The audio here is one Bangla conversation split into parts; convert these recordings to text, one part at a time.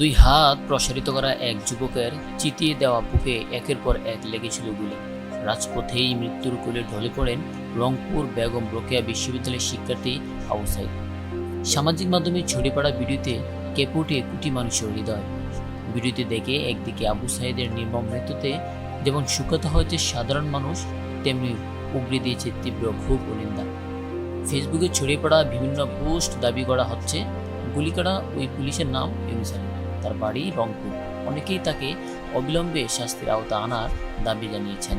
দুই হাত প্রসারিত করা এক যুবকের চিতিয়ে দেওয়া বুকে একের পর এক লেগেছিল গুলি। রাজপথেই মৃত্যুর কোলে ঢলে পড়েন রংপুর বেগম রোকেয়া বিশ্ববিদ্যালয়ের শিক্ষার্থী আবু সাইদ। সামাজিক মাধ্যমে ছড়িয়ে পড়া ভিডিওতে কেপুটে কোটি মানুষের হৃদয়। ভিডিওতে দেখে একদিকে আবু সাইদের নির্মম মৃত্যুতে যেমন শুকাতে হয়েছে সাধারণ মানুষ, তেমনি উগড়ে দিয়েছে তীব্র ক্ষোভ ও নিন্দা। ফেসবুকে ছড়িয়ে পড়া বিভিন্ন পোস্ট দাবি করা হচ্ছে গুলিকাটা ওই পুলিশের নাম ইউনিসারি তার বাড়ি রংপুর। অনেকেই তাকে অবিলম্বে শাস্তির আওতা আনার দাবি জানিয়েছেন।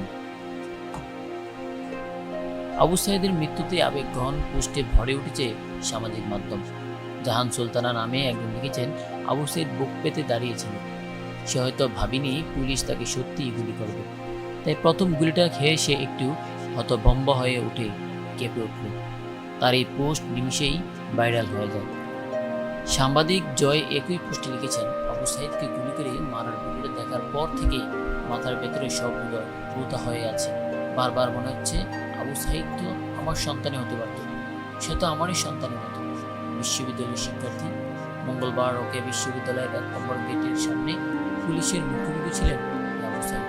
আবু সাইদের মৃত্যুতে আবেগঘন পোস্টে ভরে উঠেছে সামাজিক মাধ্যম। জাহান সুলতানা নামে একজন লিখেছেন, আবু সাইদ বুক পেতে দাঁড়িয়েছিল। সে হয়তো ভাবিনি পুলিশ তাকে সত্যিই গুলি করবে। তাই প্রথম গুলিটা খেয়ে সে একটু হতভম্ব হয়ে উঠে কেঁপে উঠল। তার এই পোস্ট নিমিষেই ভাইরাল হয়ে যায়। সাংবাদিক জয় একই পোস্টে লিখেছেন, আবু সাইদকে গুলি করে মারার ভিডিওটা দেখার পর থেকে মাথার ভেতরে সবগুলো ভূতা হয়ে আছে। বারবার মনে হচ্ছে আবু সাইদ তো আমার সন্তানই হতে পারত। সে তো আমারই সন্তানের মতো। বিশ্ববিদ্যালয়ের শিক্ষার্থী মঙ্গলবার ওকে বিশ্ববিদ্যালয়ের এক নম্বর গেটের সামনে পুলিশের মুখোমুখি ছিলেন আবু সাইদ।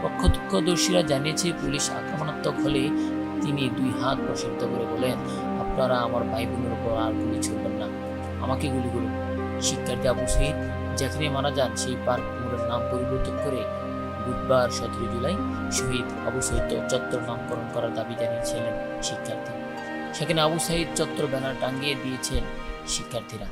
প্রত্যক্ষদর্শীরা জানিয়েছে, পুলিশ আক্রমণাত্মক হলে তিনি দুই হাত প্রসারিত করে বলেন, আপনারা আমার ভাই বোনের উপর আর গুলি ছুড়বেন না। আমাকে গুলি করুন। শিক্ষার্থী আবু শহীদ, যেখানে মারা যান, সেই পার্ক মোড়ের নাম পরিবর্তন করে বুধবার সতেরো জুলাই শহীদ আবু শহীদ চত্বর নামকরণ করার দাবি জানিয়েছিলেন শিক্ষার্থী। সেখানে আবু শহীদ চত্বর ব্যানার টাঙ্গিয়ে দিয়েছেন শিক্ষার্থীরা।